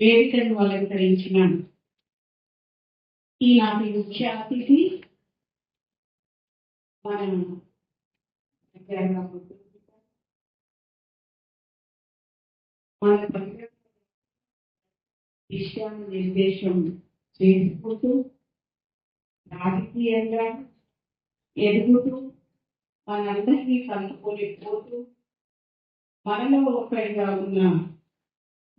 వేదికను అలంకరించిన ఈనాటి ముఖ్య అతిథి మన మన విషయాన్ని నిర్దేశం చేసుకుంటూ రాజకీయంగా ఎదుగుతూ మనందరినీ పోతూ మనలో ఒకరిగా ఉన్న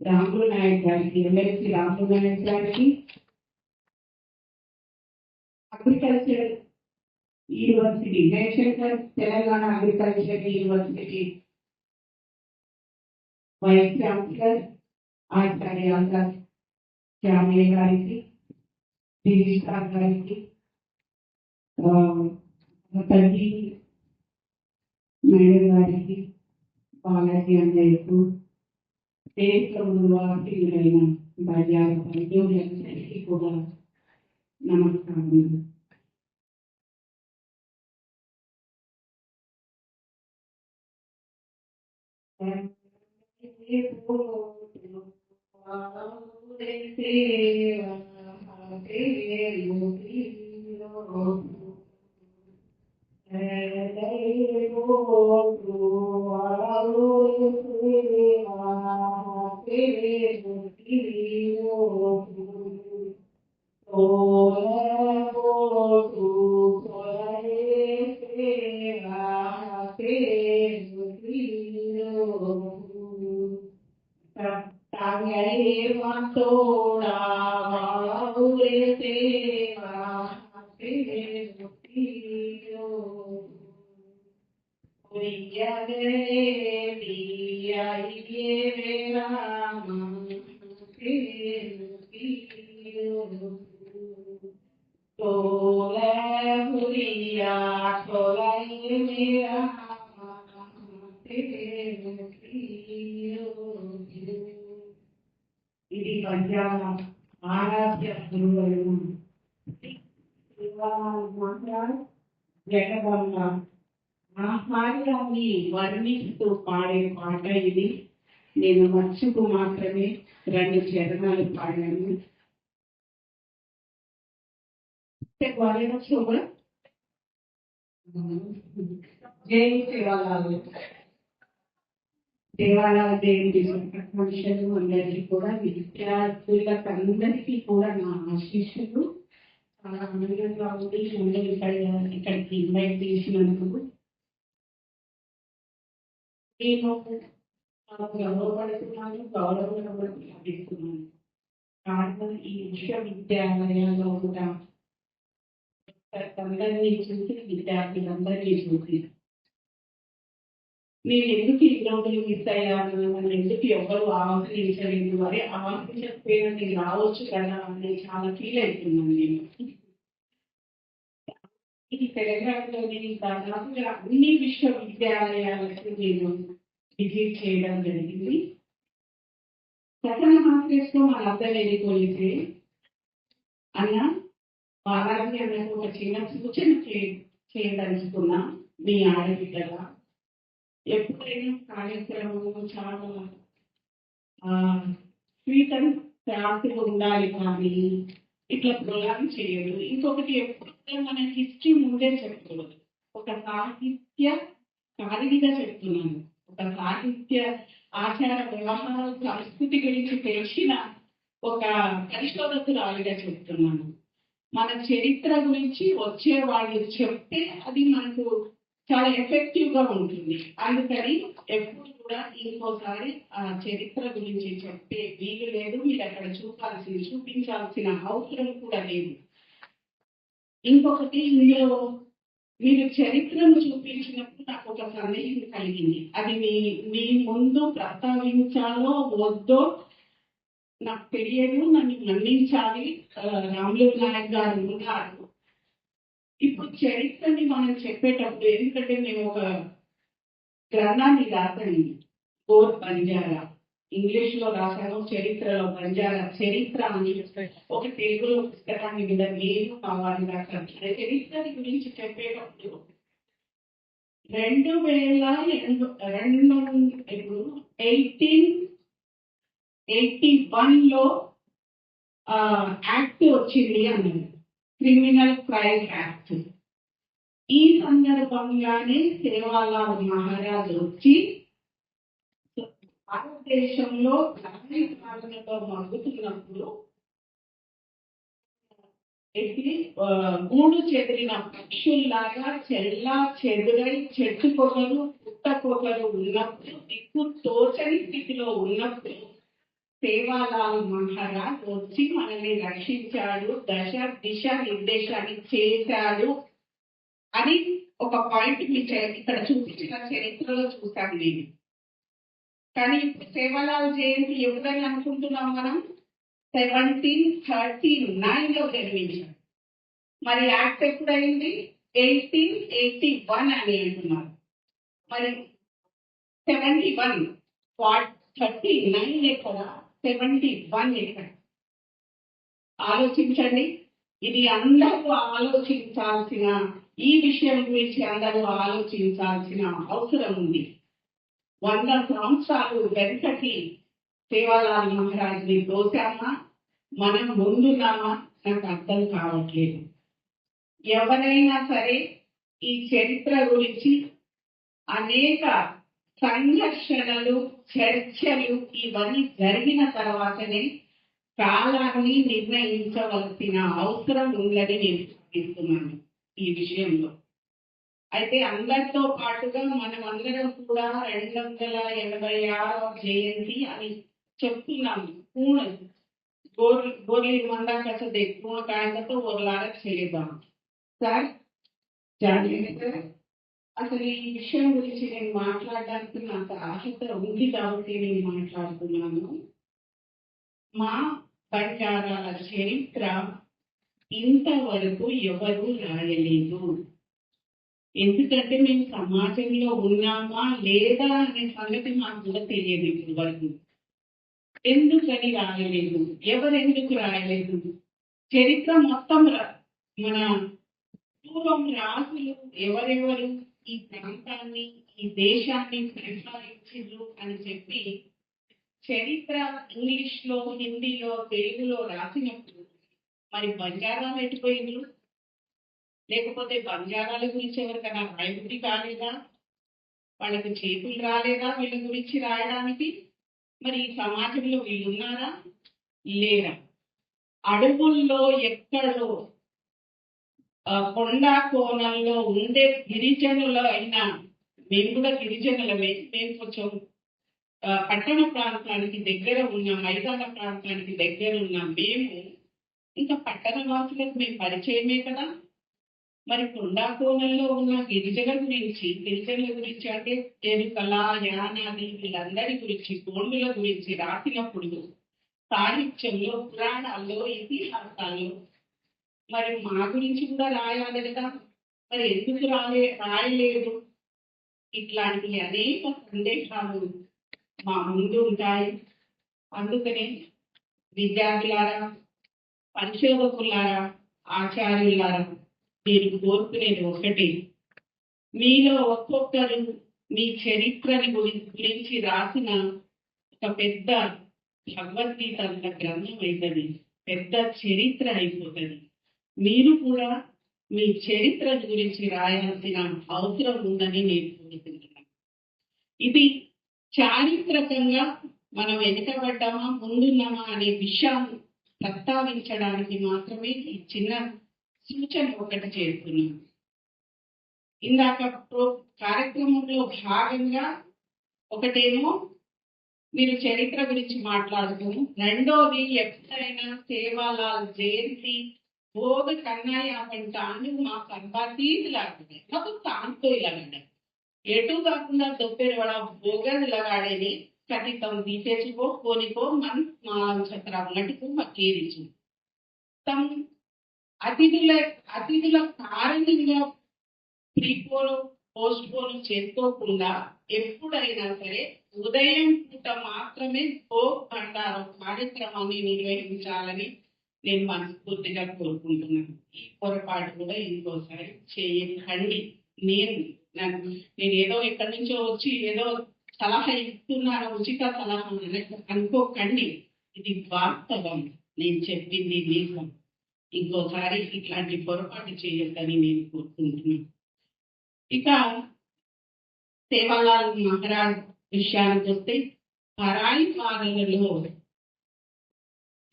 రాములు నాయక్ గారికి ఎమ్మెల్సీ రాములు నాయక్ గారికి agriculture university Jayashankar Telangana agriculture university vice chancellor ఆచార్య శ్యామయ్య గారికి రిజిస్ట్రార్ గారికి తల్లి మేడం గారికి pengalaman dia itu Pedro Duarte y Reina Vallar, Valdivia, Sergi Cobar, Namaskar. Thank you. ఇది పంజాబ్ ఆరాధ్య గురువులు జగబొమ్మ ఆహార్యాన్ని వర్ణిస్తూ పాడే పాట ఇది. నేను మర్చుకు మాత్రమే రెండు చరణాలు పాడాను. జై శివాలాలు దేవాలయ దేవి మనుషులు అందరికీ కూడా విద్యార్థులకు అందరికీ కూడా నా ఆశీస్సులు. ఆనందంగా ఉంది అందరూ ఇక్కడికి ఇన్వైట్ చేసినందుకు. నేను చాలా గౌరవపడుతున్నాను గౌరవం కూడా లభిస్తున్నాను కారణం ఈ విశ్వవిద్యాలయాల్లో కూడా అందరినీ చూసి విద్యార్థులందరినీ చూసి. నేను ఎందుకు ఈ గ్రౌండ్లు మిస్ అయ్యాను? నన్ను ఎందుకు ఎవరు ఆహ్వానించలేదు? మరి ఆహ్వానించకపోయినా నేను రావచ్చు కదా అని చాలా ఫీల్ అవుతున్నాను నేను. ఈ తెలంగాణలోని దాదాపుగా అన్ని విశ్వవిద్యాలయాలకు నేను విజిట్ చేయడం జరిగింది. సెకండ్ హాస్టల్స్లో మన అర్థం వెళ్ళిపోయితే అన్న బాలాజీ అన్నకు ఒక చిన్న సూచన చేయదలుచుకున్నా మీ ఆడబిడ్డగా ఎప్పుడైనా కార్యక్రమము చాలా స్వీట్ అండ్ ఉండాలి కానీ ఇట్లా ప్రోగ్రామ్ చేయదు ఇంకొకటి ఎప్పుడు మన హిస్టరీ ముందే చెప్పకూడదు ఒక సాహిత్య కారిడిగా చెప్తున్నాను ఒక సాహిత్య ఆచార వ్యవహార సంస్కృతి గురించి తెలిసిన ఒక పరిశోధకురాలుగా చెప్తున్నాను. మన చరిత్ర గురించి వచ్చే వాళ్ళు చెప్తే అది మనకు చాలా ఎఫెక్టివ్గా ఉంటుంది. అందుకని ఎప్పుడు కూడా ఇంకోసారి ఆ చరిత్ర గురించి చెప్పే వీలు లేదు మీరు అక్కడ చూపాల్సి చూపించాల్సిన అవసరం కూడా లేదు. ఇంకొకటి ఇందులో మీరు చరిత్రను చూపించిన నాకు ఒక సందేహం కలిగింది. అది మీ మీ ముందు ప్రస్తావించాలో వద్దో నాకు తెలియదు. నన్ను మన్నించాలి. రాములు నాయక్ గారు ఉన్నారు. ఇప్పుడు చరిత్రని మనం చెప్పేటప్పుడు ఎందుకంటే నేను ఒక గ్రంథాన్ని రాసాను గోర్ బంజారా. ఇంగ్లీష్లో రాశాను చరిత్రలో బంజారా. చరిత్ర అని ఒక తెలుగులో పుస్తకాన్ని మీద నేను మా వారి రాశాను చరిత్రని గురించి చెప్పేటప్పుడు రెండు వేల రెండు రెండు ఇప్పుడు ఎయిటీన్ ఎయిటీ వన్లో యాక్ట్ వచ్చింది అన్నది. క్రిమినల్ క్రైమ్ యాక్ట్ ఈ సందర్భంగానే సేవాలాల్ మహారాజ్ వచ్చి భారతదేశంలో గాంధీ పాలనతో మగ్గుతున్నప్పుడు ఎట్టి గూడు చెదిరిన పక్షుల్లాగా చెల్లా చెదురై చెట్టు పొగలు పుట్ట పొగలు ఉన్నప్పుడు దిక్కు తోచని స్థితిలో ఉన్నప్పుడు సేవాలాల్ మహారాజ్ వచ్చి మనల్ని రక్షించాడు దశ దిశ నిర్దేశాన్ని చేశాడు అని ఒక పాయింట్ మీ ఇక్కడ చూపించిన చరిత్రలో చూశాను నేను. కానీ ఇప్పుడు సేవాలాల్ జయంతి ఎప్పుడని అనుకుంటున్నాం మనం? సెవెంటీన్ థర్టీ నైన్లో జన్మించాడు. మరి యాక్ట్ ఎప్పుడైంది? ఎయిటీన్ ఎయిటీ వన్ అని అంటున్నారు. మరి సెవెంటీ వన్ థర్టీ నైన్ ఎక్కడ? సెవెంటీ వన్ ఎక్కడ? ఆలోచించండి. ఇది అందరూ ఆలోచించాల్సిన ఈ విషయం గురించి అందరూ ఆలోచించాల్సిన అవసరం ఉంది. వంద సంవత్సరాలు వెనకటి సేవాలాల్ మహారాజ్ని దోశామా మనం ముందున్నామా నాకు అర్థం కావట్లేదు. ఎవరైనా సరే ఈ చరిత్ర గురించి అనేక సంఘర్షణలు చర్చలు ఇవన్నీ జరిగిన తర్వాతనే కాలాన్ని నిర్ణయించవలసిన అవసరం ఉందని నేను భావిస్తున్నాను ఈ విషయంలో. అయితే అందరితో పాటుగా మనం అందరం కూడా రెండు వందల ఎనభై ఆరవ జయంతి అని చెప్తున్నాము పూర్ణ గోర్ గోర్లి మందా కసదే. పూర్ణ కాయంతో ఓర్లార చేయదాం సార్ జానేది సార్ అసలు ఈ విషయం గురించి నేను మాట్లాడడానికి నాకు ఆసక్తి ఉంది కాబట్టి నేను మాట్లాడుతున్నాను. మా బంజారాల చరిత్ర ఇంతవరకు ఎవరు రాయలేదు. ఎందుకంటే మేము సమాజంలో ఉన్నామా లేదా అనే సంగతి మాకు కూడా తెలియదు ఇప్పటి వరకు ఎందుకని రాయలేదు. ఎవరెందుకు రాయలేదు? చరిత్ర మొత్తం మన పూర్వం రాజులు ఎవరెవరు ఈ ప్రాంతాన్ని ఈ దేశాన్ని పరిపాలించారు అని చెప్పి చరిత్ర ఇంగ్లీష్లో హిందీలో తెలుగులో రాసినప్పుడు మరి బంజారాలు ఎటుపోయిండ్రు లేకపోతే బంజారాల గురించి ఎవరికైనా రాయబుద్ధి కాలేదా? వాళ్ళకి చేతులు రాలేదా వీళ్ళ గురించి రాయడానికి? మరి ఈ సమాజంలో వీళ్ళు ఉన్నారా లేరా? అడవుల్లో ఎక్కడో కొండ కోణంలో ఉండే గిరిజనుల అయినా మేము కూడా గిరిజనులమే మేము కొంచెం పట్టణ ప్రాంతానికి దగ్గర ఉన్న మైదాన ప్రాంతానికి దగ్గర ఉన్న మేము ఇంకా పట్టణ వాసులకు మేము పరిచయమే కదా? మరి కుండా కోణంలో ఉన్న గిరిజల గురించి గిరిజనుల గురించి అంటే ఎరుకల యానాది వీళ్ళందరి గురించి గోండుల గురించి రాసినప్పుడు సాహిత్యంలో పురాణాల్లో ఇతిహాసాల్లో మరి మా గురించి కూడా రాయాలి కదా? మరి ఎందుకు రాలే రాయలేదు? ఇట్లాంటి అనేక సందేహాలు మా ముందు ఉంటాయి. అందుకనే విద్యార్థులారా పరిశోధకులారా ఆచార్యులారా నేను కోరుకునేది ఒకటి. మీలో ఒక్కొక్కరు మీ చరిత్రని గురించి రాసిన ఒక పెద్ద భగవద్గీత అంత గ్రంథం అవుతుంది పెద్ద చరిత్ర అయిపోతుంది. మీరు కూడా మీ చరిత్ర గురించి రాయాల్సిన అవసరం ఉందని నేను కోరుకుంటున్నాను. ఇది చారిత్రకంగా మనం వెనుకబడ్డామా ముందున్నామా అనే విషయాన్ని ప్రస్తావించడానికి మాత్రమే ఈ చిన్న సూచన ఒకటి చేస్తున్నాం ఇందాక ప్రో- కార్యక్రమంలో భాగంగా ఒకటేమో మీరు చరిత్ర గురించి మాట్లాడుతాము రెండోది ఎప్పుడైనా సేవాలాల్ జయంతి భోగ కన్నయ్య అంటాను మా సంపాతీతి లాగాడే మాకు తాంతో ఇలాగండి. ఎటు కాకుండా దొబ్బెరు వాళ్ళ భోగది లగాడేని కటితం కోనికో మన్ మా ఛత్ర మటుకు మకేరించు తమ అతిథుల అతిథుల కారణంగా ప్రీపోలు పోస్ట్ పోలు చేసుకోకుండా ఎప్పుడైనా సరే ఉదయం పూట మాత్రమే భోగ్ భండారం కార్యక్రమాన్ని నిర్వహించాలని నేను మనస్ఫూర్తిగా కోరుకుంటున్నాను. ఈ పొరపాటు కూడా ఇంకోసారి చేయకండి. నేను నన్ను నేను ఏదో ఎక్కడి నుంచో వచ్చి ఏదో సలహా ఇస్తున్నాను ఉచిత సలహా అనుకోకండి. ఇది వాస్తవం. నేను చెప్పింది నిజం. ఇంకోసారి ఇట్లాంటి పొరపాటు చేయొద్దని నేను కోరుకుంటున్నాను. ఇక సేవాలాల్ మహారాజ్ విషయానికి వస్తే పరాయి పాలనలో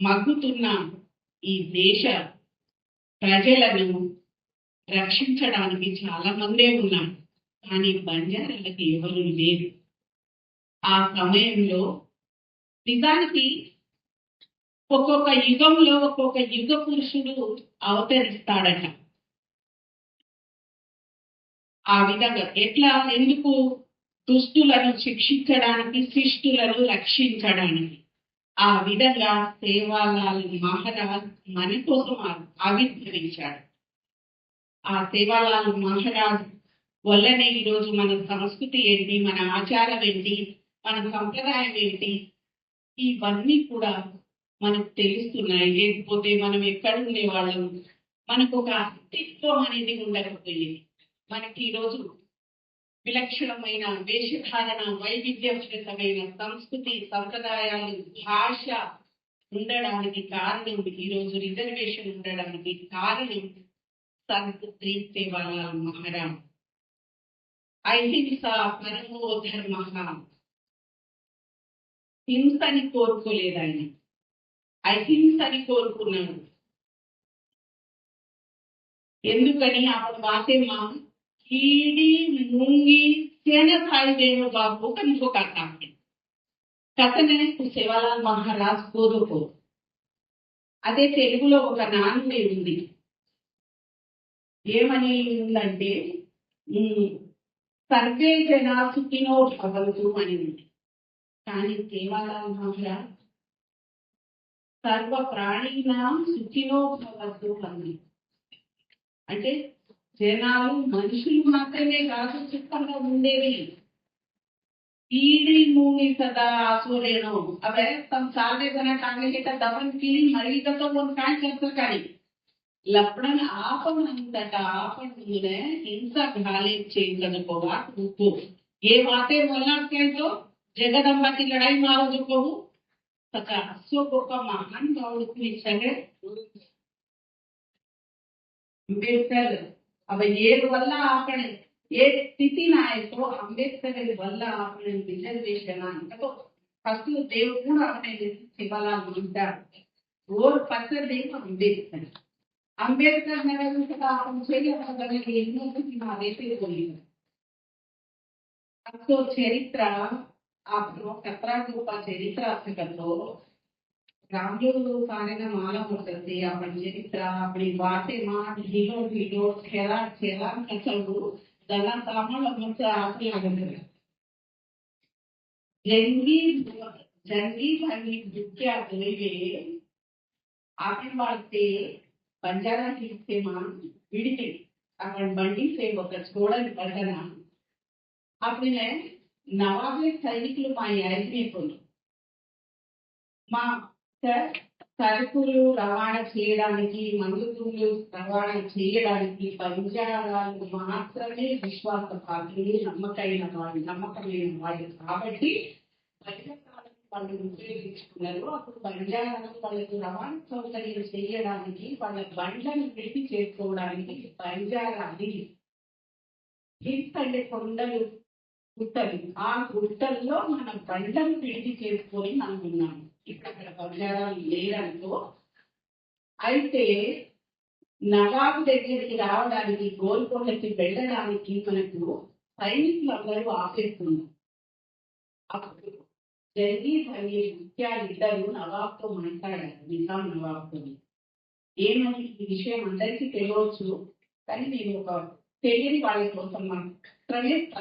మగ్గుతున్న ఈ దేశ ప్రజలను రక్షించడానికి చాలా మందే ఉన్నారు. కానీ బంజారాలకి ఎవరు లేరు. ఆ సమయంలో నిజానికి ఒక్కొక్క యుగంలో ఒక్కొక్క యుగ పురుషుడు అవతరిస్తాడట. ఆ విధంగా ఎట్లా? ఎందుకు? దుష్టులను శిక్షించడానికి శిష్టులను రక్షించడానికి. ఆ విధంగా సేవాలాల్ మహారాజ్ మన కోసం ఆవిర్భవించాడు ఆ సేవాలాల్ మహారాజ్ వల్లనే ఈరోజు మన సంస్కృతి ఏంటి? మన ఆచారం ఏంటి? మన సంప్రదాయం ఏంటి? ఇవన్నీ కూడా మనకు తెలుస్తున్నాయి. లేకపోతే మనం ఎక్కడ ఉండేవాళ్ళం? మనకు ఒక అస్తిత్వం అనేది ఉండకపోయేది. మనకి ఈరోజు విలక్షణమైన వేషధారణ వైవిధ్యమైన సంస్కృతి సంప్రదాయాలు భాష ఉండడానికి కారణం ఈరోజు రిజర్వేషన్ ఉండడానికి కారణం సంత్ శ్రీ సేవాలాల్ మహారాజ్. అహింస పరమో ధర్మ. హింసని కోరుకోలేదు ఆయన. అహింసని కోరుకున్నాడు ఎందుకని అప్పుడు వాసేమ కీడి ముంగి సేనసాయి దేవ బాబు కనుక కథ. కథనే శివలాల్ మహారాజ్ కోరుకో. అదే తెలుగులో ఒక నానుడి ఉంది. ఏమని ఉందంటే సర్వే జనా సుఖినో భవంతు అని ఉంది. కానీ దేవాలయ మహారాజ్ సర్వ సర్వప్రాణీనాం సుఖినోభవద్దు అంది. అంటే జనాలు మనుషులు మాత్రమే కాదు సుఖంగా ఉండేవి. ఈడి నూనె సదా సూర్యను అవే తమ సాధే జన కాగలిగిట దమన్కి మరిగతో ఒక కాయ చేస్తారు లప్పుడని ఆపనంతట ఆపనందునే హింస గాలి చేయగలకోవా నువ్వు. ఏ మాతే మొలాడ్కేంతో జగదంబకి లడాయి మారదుకోవు ఒక సో గొప్ప మహానుభావుడు గురించంటే అంబేద్కర్ అవ ఏది వల్ల ఆపణ ఏ స్థితి నాయకో అంబేద్కర్ వల్ల ఆపణ రిజర్వేషన్ అంటే ఫస్ట్ దేవుడు కూడా ఆపణ శివలా ఉంటారు ఓర్ పత్ర దేవుడు అంబేద్కర్. అంబేద్కర్ నగరం కూడా ఆపణ చేయడానికి ఎన్నో మా రేపే పోయింది చరిత్ర అప్పుడు సత్రాకు చరిత్ర పుస్తకంలో రామదేవుడు సారిన మాల ఉంటుంది అప్పటి చరిత్ర అప్పుడు వాసేమా హీరో హీరో చెలా చెలా కథలు దళ సామాల ఆటలాడుతుంది జంగీ జంగీ భంగి దుఃఖ్యా దొరికే ఆఖరి వాడితే బంజారా హిల్స్ ఏమా విడిచి అక్కడ బండి సేవ ఒక చూడని పడగన అప్పుడే నవాబే సైనికులు మా యాజమేకులు మా సరుకులు రవాణా చేయడానికి మందులు రవాణా చేయడానికి బంజారాలు మాత్రమే విశ్వాస పాత్రలు నమ్మకైన వాళ్ళు నమ్మకమైన వాళ్ళు కాబట్టి వాళ్ళు ఉపయోగించుకున్నారు. అప్పుడు బంజారాలు వాళ్ళకి రవాణా సౌకర్యం చేయడానికి వాళ్ళ బండ్లను పెట్టి చేసుకోవడానికి బంజారాని ఎందుకంటే కొండలు గుట్టలు ఆ గుట్టల్లో మనం బండ్లను పిడిచి చేసుకొని మనం ఉన్నాం. ఇక్కడ అక్కడ బంజారాలు అయితే నవాబు దగ్గరికి రావడానికి గోల్కొండకి వెళ్ళడానికి మనకు సైనికులు అందరూ ఆపేస్తున్నారు. అప్పుడు జగదీష్ అనే ముత్యాలు ఇద్దరు నవాబ్తో మాట్లాడారు నిజాం నవాబ్తో ఏమని ఈ విషయం అందరికీ తెలియవచ్చు కానీ నేను ఒక తెలియని వాళ్ళ కోసం మనం క్రెడిట్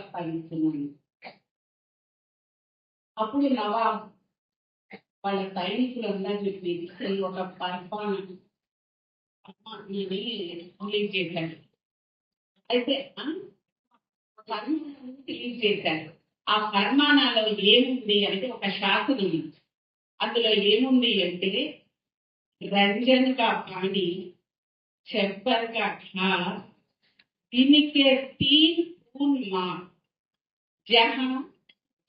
అప్పుడు నవా వాళ్ళ సైనికులు అందరూ చెప్పి ఒక పర్ఫార్మెన్స్ రిలీజ్ అయితే తెలియజేశారు ఆ ఫర్మానాలో ఏముంది అంటే ఒక శాసనం ఉంది. అందులో ఏముంది అంటే రంజన్ కా పాణి చెప్పరుగా కా दिन के तीन खून माँ जहाँ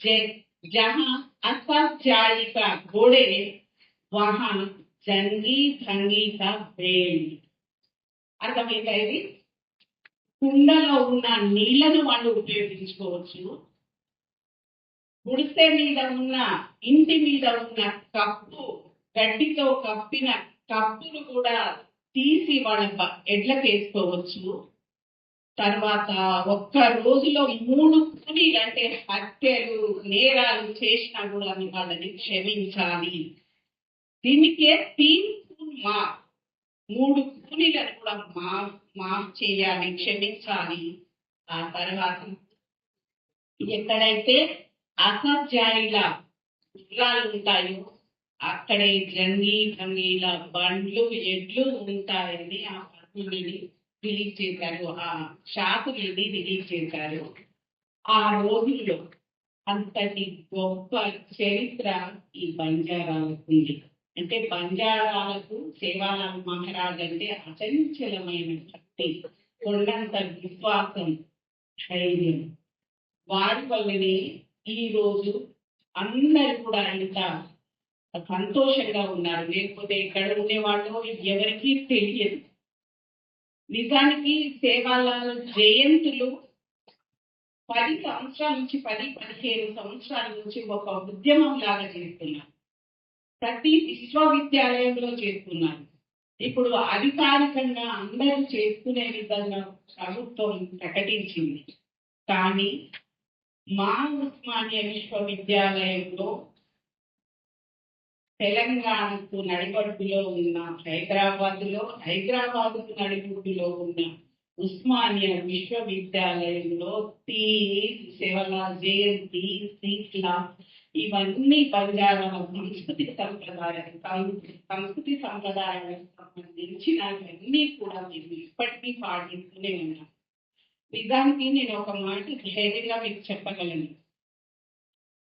जे- जहाँ असत जायिका घोड़े वहाँ జంగి భంగిత వేణి అర్థమైందా ఇది కుండలో ఉన్న నీళ్లను వాళ్ళు ఉపయోగించుకోవచ్చు గుడిసె మీద ఉన్న ఇంటి మీద ఉన్న కప్పు గడ్డితో కప్పిన కప్పును కూడా తీసి వాళ్ళ బ- ఎడ్లకు వేసుకోవచ్చు తర్వాత ఒక్క రోజులో మూడు కూలీలు అంటే హత్యలు నేరాలు చేసినా కూడా వాళ్ళని క్షమించాలి. దీనికే తీన్ మా మూడు కూలీలను కూడా మా మాఫ్ చేయాలి క్షమించాలి. ఆ తర్వాత ఎక్కడైతే అసధ్యాయుల గుర్రాలు ఉంటాయో అక్కడే జంగి భంగిల బండ్లు ఎడ్లు ఉంటాయని ఆ పద్మని రిలీజ్ చేశారు. ఆ షాపుని రిలీజ్ చేశారు. ఆ రోజుల్లో అంతటి గొప్ప చరిత్ర ఈ బంజారాలకు ఉంది. అంటే బంజారాలకు సేవాలాల్ మహారాజ్ అంటే అచంచలమైన భక్తి కొండంత విశ్వాసం ధైర్యం. వారి వల్లనే ఈరోజు అందరు కూడా ఇంత సంతోషంగా ఉన్నారు. లేకపోతే ఇక్కడ ఉండేవాళ్ళు ఎవరికీ తెలియదు. నిజానికి సేవాల జయంతులు పది సంవత్సరాల నుంచి పది పదిహేను సంవత్సరాల నుంచి ఒక ఉద్యమం లాగా చేస్తున్నారు. ప్రతి విశ్వవిద్యాలయంలో చేస్తున్నారు. ఇప్పుడు అధికారికంగా అందరూ చేసుకునే విధంగా ప్రభుత్వం ప్రకటించింది. కానీ మా ఉస్మానియా విశ్వవిద్యాలయంలో తెలంగాణకు నడిబొడ్డులో ఉన్న హైదరాబాద్లో హైదరాబాద్కు నడిబొడ్డులో ఉన్న ఉస్మానియా విశ్వవిద్యాలయంలో టీ సేవల జయంతి సీట్ల ఇవన్నీ బంజారాల సంస్కృతి సంప్రదాయం సంస్కృతి సంప్రదాయాలకు సంబంధించినవన్నీ కూడా మేము ఇప్పటికీ పాటిస్తూనే ఉన్నాం. నిజానికి నేను ఒక మాట ధైర్యంగా మీకు చెప్పగలను.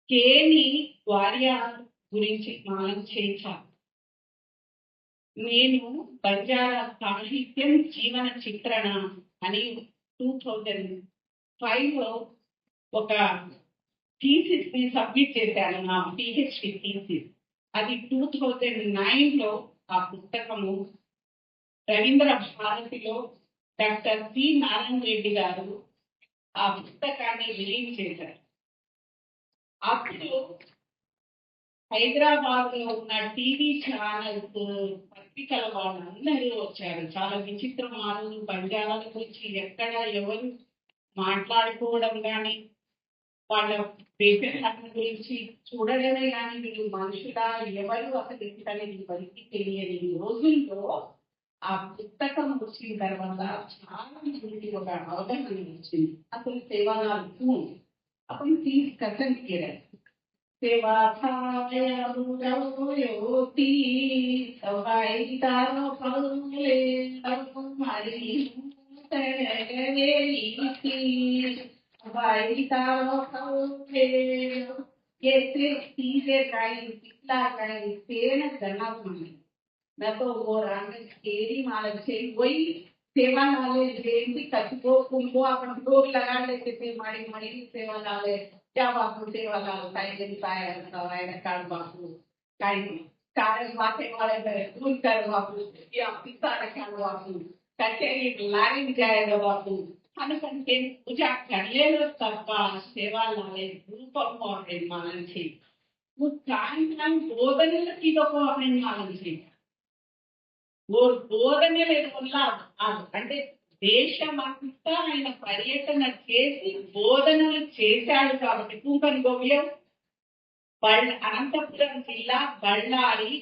కేని వారియా గురించి మనం చేశాం నేను బంజారా సాహిత్యం జీవన చిత్రణ అని టూ థౌజండ్ ఫైవ్లో ఒక థీసిస్ని సబ్మిట్ చేశాను నా పిహెచ్డి థీసిస్. అది టూ థౌజండ్ నైన్లో ఆ పుస్తకము రవీంద్ర భారతిలో డాక్టర్ సి నారాయణ రెడ్డి గారు ఆ పుస్తకాన్ని రిలీజ్ చేశారు. అప్పుడు హైదరాబాద్లో ఉన్న టీవీ ఛానల్స్ పత్రికల వాళ్ళందరూ వచ్చారు. చాలా విచిత్ర మానవులు బంజారాల గురించి ఎక్కడ ఎవరు మాట్లాడుకోవడం కానీ వాళ్ళ పేపర్ గురించి చూడడమే కానీ వీళ్ళు మనుషులా ఎవరు అసలు ఏంటనేది ఎవరికి తెలియని రోజుల్లో ఆ పుస్తకం వచ్చిన తర్వాత చాలా మందికి ఒక అవగాహన వచ్చింది. అసలు సేవలు అప్పుడు తీసి కథం తీరారు. सेवाभायोति सवायितानो फले सवायितानो फले ये सिर्फ़ सीधे गाय पिता गाय तेन धनात्मन न तो वो राम केरी मालक से वही सेवा नाले जयंती कतको कुंभो अपन भोग लगा लेते थे माड़ी मणि सेवा नाले त्यापासून सांगितले काय करायला काळ वापरू काही कारण वाटे वाढायचं दूध काळ वापरू या पिसाला काळ वापरू त्याच्या लाईन जायला वापरू అనుకంటే పూజ కళ్ళలో తప్ప సేవాలనే రూపము నిర్మాణం చేయి సాయంత్రం బోధనలు తీసుకోవాలి నిర్మాణం చేయి ఓ బోధనలు ఎలా అంటే దేశమంతా ఆయన పర్యటన చేసి బోధనలు చేశాడు కాబట్టి కూకన్ గోవ్యం బళ్ళ అనంతపురం జిల్లా బళ్ళారి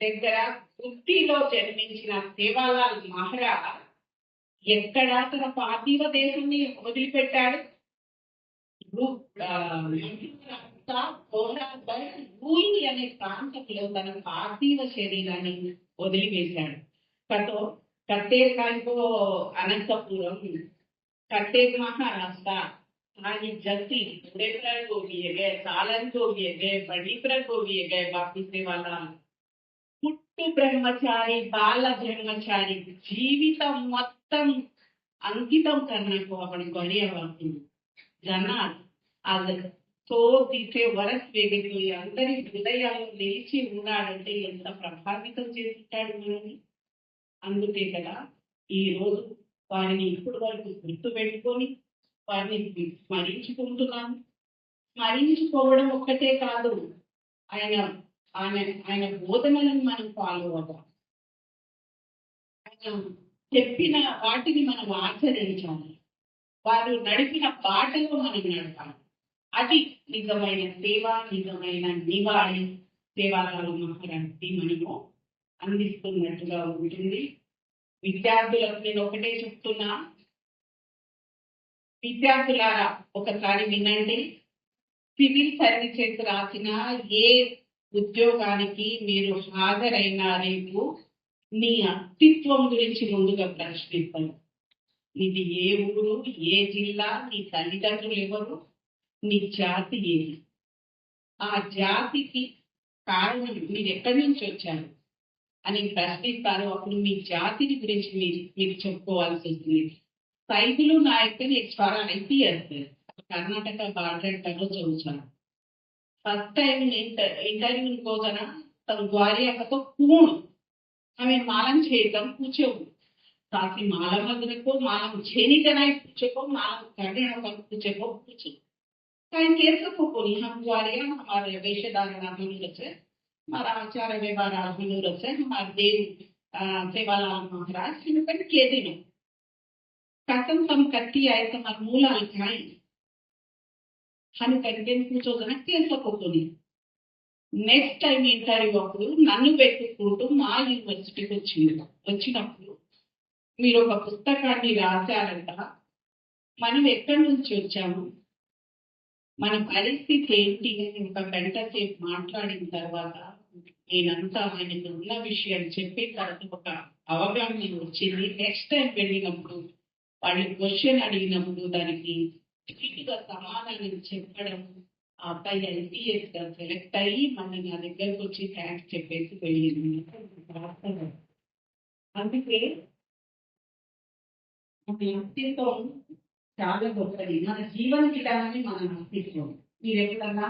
దగ్గర గుత్తిలో జన్మించిన సేవాలాల్ మహారాజ్ ఎక్కడ తన పార్థివ దేశాన్ని వదిలిపెట్టాడు? అంతా రూయి అనే ప్రాంతంలో తన పార్థివ శరీరాన్ని వదిలివేశాడు. కతో కత్తేర్కాయతో అనంతపురం कटेर महाराष्ट्र आज जति पुरेपर को दिए गए सालन को दिए गए बड़ीपर को दिए गए बाकी से वाला పుట్టు బ్రహ్మచారి బాల బ్రహ్మచారి జీవితం మొత్తం अंकितम करने को अपने భార్యాభర్తలు జనాలు అది తో తీసే వరస్ వేగిపోయి అందరి హృదయాల్లో నిలిచి ఉన్నాడంటే ఎంత ప్రభావితం చేస్తుంటాడు మనల్ని అందుకే కదా ఈ రోజు వారిని ఇప్పుడు వరకు గుర్తు పెట్టుకొని వారిని స్మరించుకుంటున్నాం స్మరించుకోవడం ఒక్కటే కాదు ఆయన ఆయన ఆయన బోధనలను మనం ఫాలో అవ్వాలి. ఆయన చెప్పిన వాటిని మనం ఆచరించాలి. వారు నడిపిన బాటలో మనం నడపాలి. అది నిజమైన సేవ నిజమైన నివాళి సేవాలాలు మహారాజుకి మనము అందిస్తున్నట్టుగా ఉంటుంది. విద్యార్థులకు నేను ఒకటే చెప్తున్నా. విద్యార్థులారా ఒకసారి వినండి. సివిల్ సర్వీసెస్ రాసిన ఏ ఉద్యోగానికి మీరు హాజరైనా రేపు నీ అస్తిత్వం గురించి ముందుగా ప్రశ్నిస్తాను ఇది ఏ ఊరు ఏ జిల్లా నీ తల్లిదండ్రులు ఎవరు నీ జాతి ఏది? ఆ జాతికి కారణం మీరు ఎక్కడి నుంచి వచ్చారు? అని ప్రశ్నిస్తారు. అప్పుడు మీ జాతిని గురించి మీరు మీరు చెప్పుకోవాల్సి ఉంటుంది సైదులు నాయకుని యొక్క నెక్స్ట్ ఫార్ ఐపీఎస్ కర్ణాటక బార్డర్లో చదువుతాను ఫస్ట్ టైం ఇంటర్ ఇంటర్వ్యూ పోతాన తన భార్య కథ కూణు ఆమె మాలం చేయటం కూర్చోవు. సాకి మాలం అందుకో మాలం చేయనికనై కూర్చోకో మాలం కర్ణాటక కూర్చోకో కూర్చో. ఆయన కేసుకోపోని హం భార్య హమారే వేషధారణ గురించి कैसे को कोनी हम ग्वारिया हमारे वेशधारण हनुर से हमारा आचार व्यवहार हनुर से हमारे देव सेवालाल महाराज इनका के दिन कसम सम कत्ती आए तुम्हारे मूला लिखाई అని కంటెంట్ కూర్చోదన కేసుకొని నెక్స్ట్ టైం ఇంటర్వ్యూ అప్పుడు నన్ను వెతుక్కుంటూ మా యూనివర్సిటీకి వచ్చింది వచ్చినప్పుడు మీరు ఒక పుస్తకాన్ని రాశారంట మనం ఎక్కడి నుంచి వచ్చాము మన పరిస్థితి ఏంటి అని ఒక గంట సేపు మాట్లాడిన తర్వాత నేనంతా ఆయనకు ఉన్న విషయం చెప్పిన తర్వాత ఒక అవగాహన వచ్చింది. నెక్స్ట్ టైం వెళ్ళినప్పుడు వాళ్ళు క్వశ్చన్ అడిగినప్పుడు దానికి గా సమాధానం చెప్పడం ఆ అబ్బాయి ఎల్టీఎస్గా సెలెక్ట్ అయ్యి మళ్ళీ నా దగ్గరకు వచ్చి థ్యాంక్స్ చెప్పేసి వెళ్ళింది. అందుకే మన అస్తిత్వం చాలా గొప్పది. మన జీవన విధానాన్ని మన అస్తిత్వం మీరు ఎప్పుడన్నా